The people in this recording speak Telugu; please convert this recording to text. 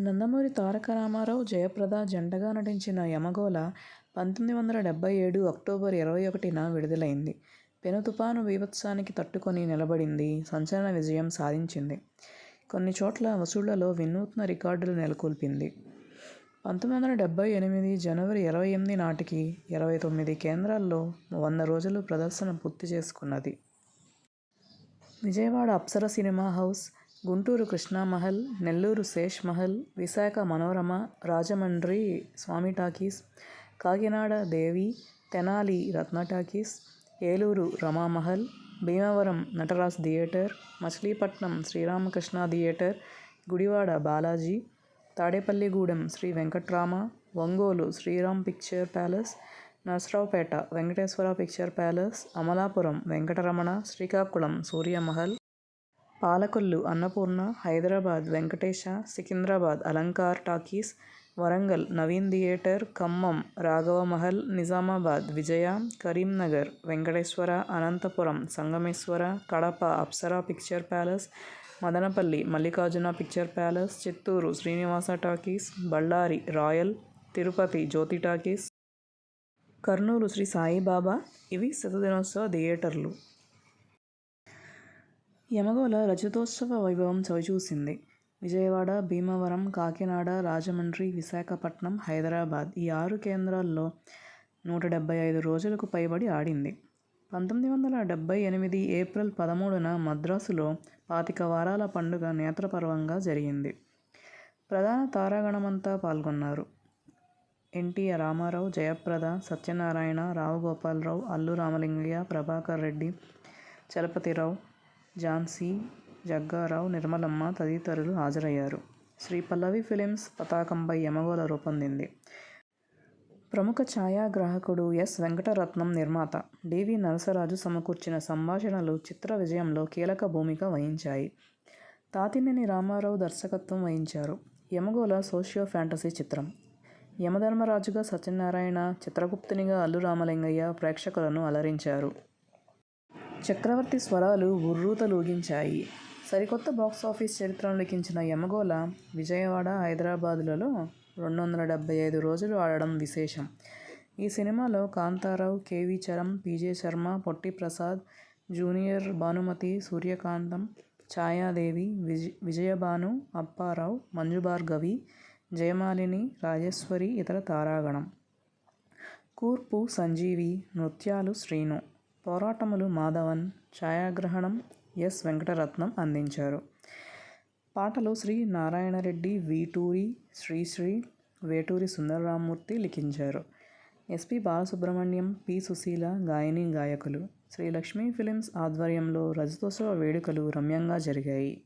నందమూరి తారక రామారావు జయప్రద జంటగా నటించిన యమగోళ పంతొమ్మిది వందల డెబ్బై ఏడు అక్టోబర్ ఇరవై ఒకటిన విడుదలైంది. పెను తుపాను బీభత్సానికి తట్టుకొని నిలబడింది. సంచలన విజయం సాధించింది. కొన్ని చోట్ల వసూళ్ళలో వినూత్న రికార్డులు నెలకొల్పింది. పంతొమ్మిది వందల డెబ్బై ఎనిమిది జనవరి ఇరవై ఎనిమిది నాటికి ఇరవై తొమ్మిది కేంద్రాల్లో వంద రోజులు ప్రదర్శన పూర్తి చేసుకున్నది. Vijayawada Apsara cinema house, Guntur Krishnamahal, Nellore Sesh Mahal, Visakha Manorama, Rajahmundry Swamy talkies, Kakinada Devi, Tenali Ratna talkies, Eluru Ramamahal, Bhimavaram Nataraj theatre, Machilipatnam Sriramakrishna theatre, Gudivada Balaji, Tadepalligudem Sri Venkatrama, Ongole Sriram picture palace, Narasaraopet Venkateswara picture palace, Amalapuram Venkataramana, Srikakulam Suryamahal, Palakollu Annapurna, Hyderabad Venkatesa, Secunderabad Alankar talkies, Warangal Naveen theatre, Khammam Raghavamahal, Nizamabad Vijaya, Karimnagar Venkateswara, Anantapur Sangameswara, Kadapa Apsara picture palace, Madanapalle Mallikarjuna picture palace, Chittoor Srinivasa talkies, Bellary royal, Tirupati Jyothi talkies, Kurnool Sri Saibaba ఇవి శతదినోత్సవ థియేటర్లు. యమగోళ రజతోత్సవ వైభవం చవిచూసింది. విజయవాడ, భీమవరం, కాకినాడ, రాజమండ్రి, విశాఖపట్నం, హైదరాబాద్ ఈ ఆరు కేంద్రాల్లో నూట డెబ్బై ఐదు రోజులకు పైబడి ఆడింది. పంతొమ్మిది వందల డెబ్బై ఎనిమిది ఏప్రిల్ పదమూడున మద్రాసులో పాతిక వారాల పండుగ నేత్రపర్వంగా జరిగింది. ప్రధాన తారాగణమంతా పాల్గొన్నారు. ఎన్టీ రామారావు, జయప్రద, సత్యనారాయణ, రావు గోపాలరావు, అల్లు రామలింగయ్య, ప్రభాకర్ రెడ్డి, చలపతిరావు, ఝాన్సీ, జగ్గారావు, నిర్మలమ్మ తదితరులు హాజరయ్యారు. శ్రీ పల్లవి ఫిలిమ్స్ పతాకంపై యమగోళ రూపొందింది. ప్రముఖ ఛాయాగ్రాహకుడు ఎస్. వెంకటరత్నం నిర్మాత. డివి నరసరాజు సమకూర్చిన సంభాషణలు చిత్ర విజయంలో కీలక భూమిక వహించాయి. తాతినేని రామారావు దర్శకత్వం వహించారు. యమగోళ సోషియో ఫాంటసీ చిత్రం. యమధర్మరాజుగా సత్యనారాయణ, చిత్రగుప్తునిగా అల్లు రామలింగయ్య ప్రేక్షకులను అలరించారు. చక్రవర్తి స్వరాలు ఉర్రూతలూగించాయి. సరికొత్త బాక్స్ ఆఫీస్ చరిత్రను లిఖించిన యమగోళ విజయవాడ, హైదరాబాదులలో రెండు వందల డెబ్బై ఐదు రోజులు ఆడడం విశేషం. ఈ సినిమాలో Kantharao, KV Charan PJ Sharma, Potti Prasad, junior Bhanumathi, Suryakantham, Chhaya Devi, విజ Vijayabhanu, Apparao, Manjubhargavi, Jayamalini, Rajeshwari ఇతర తారాగణం. కూర్పు సంజీవి, నృత్యాలు శ్రీను, పోరాటములు మాధవన్, ఛాయాగ్రహణం ఎస్. వెంకటరత్నం అందించారు. పాటలు Sri Narayana Reddy Veturi, Sri Sri, Veturi Sundararamamurthy లిఖించారు. S P Balasubrahmanyam, P. Susheela గాయని గాయకులు. శ్రీ లక్ష్మీ ఫిలిమ్స్ ఆధ్వర్యంలో రజతోత్సవ వేడుకలు రమ్యంగా జరిగాయి.